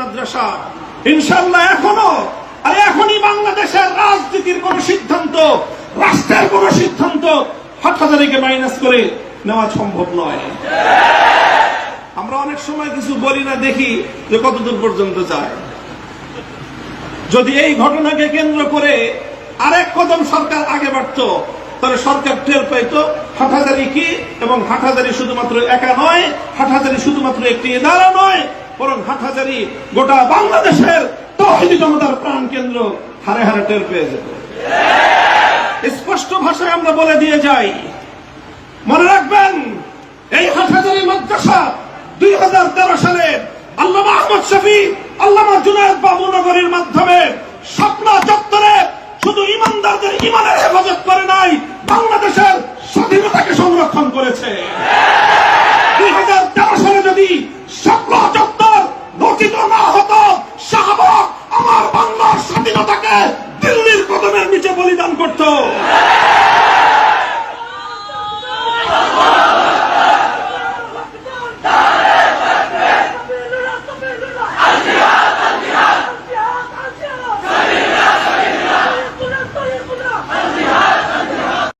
মাদ্রাসা। ইনশাল্লাহ এখনও, আর এখনই বাংলাদেশের রাজনীতির কোন সিদ্ধান্ত, রাষ্ট্রের কোন সিদ্ধান্ত হাটহাজারিকে মাইনাস করে নেওয়া সম্ভব নয়। আমরা অনেক সময় কিছু বলি না, দেখি যে কতদূর পর্যন্ত যায়। যদি এই ঘটনাকে কেন্দ্র করে আরেক কদম সরকার আগে বাড়ত তাহলে সরকার টের পাইতো হাটহাজারি কি? এবং হাটহাজারি শুধুমাত্র একা নয়, হাটহাজারি শুধুমাত্র একটি ইদারা নয়, বরং হাটহাজারি গোটা বাংলাদেশের তহিদি জনতার প্রাণ কেন্দ্র হারে হারে টের পেয়ে যেত। স্পষ্ট ভাষায় আমরা বলে দিয়ে যাই, মনে রাখবেন, এই হাটহাজারি মাদ্রাসা দুই হাজার তেরো সালে আল্লামা আহমদ শফি আল্লামা জুনায়দ বাবু নগরীর মাধ্যমে স্বপ্না চত্বরে সংরক্ষণ করেছে। দুই হাজার তেরো সালে যদি স্বপ্না চত্বর রচিত না হতো, শাহবাগ আমার বাংলার স্বাধীনতাকে দিল্লির কদমের নিচে বলিদান করতো।